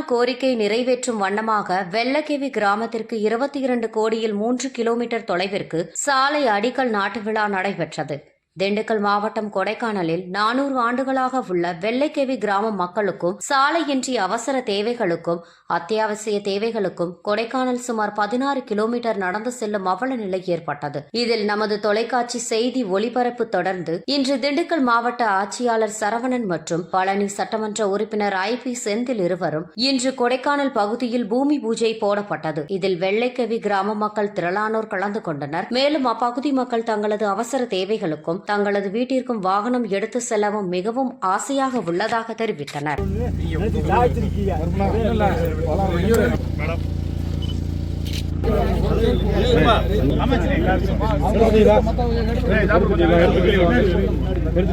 கோரிக்கை நிறைவேற்றும் வண்ணமாக வெள்ளக்கேவி கிராமத்திற்கு இருபத்தி இரண்டு கோடியில் மூன்று கிலோமீட்டர் தொலைவிற்கு சாலை அடிக்கல் நாட்டு விழா நடைபெற்றது. திண்டுக்கல் மாவட்டம் கொடைக்கானலில் நானூறு ஆண்டுகளாக உள்ள வெள்ளைக்கேவி கிராம மக்களுக்கும் சாலையின்றி அவசர தேவைகளுக்கும் அத்தியாவசிய தேவைகளுக்கும் கொடைக்கானல் சுமார் பதினாறு கிலோமீட்டர் நடந்து செல்லும் அவல நிலை ஏற்பட்டது. இதில் நமது தொலைக்காட்சி செய்தி ஒளிபரப்பு தொடர்ந்து இன்று திண்டுக்கல் மாவட்ட ஆட்சியாளர் சரவணன் மற்றும் பழனி சட்டமன்ற உறுப்பினர் ஐ பி செந்தில் இருவரும் இன்று கொடைக்கானல் பகுதியில் பூமி பூஜை போடப்பட்டது. இதில் வெள்ளைக்கவி கிராம மக்கள் திரளானோர் கலந்து கொண்டனர். மேலும் அப்பகுதி மக்கள் தங்களது அவசர தேவைகளுக்கும் தங்களது வீட்டிற்கும் வாகனம் எடுத்து செல்லவும் மிகவும் ஆசையாக உள்ளதாக தெரிவித்தனர். ஆமா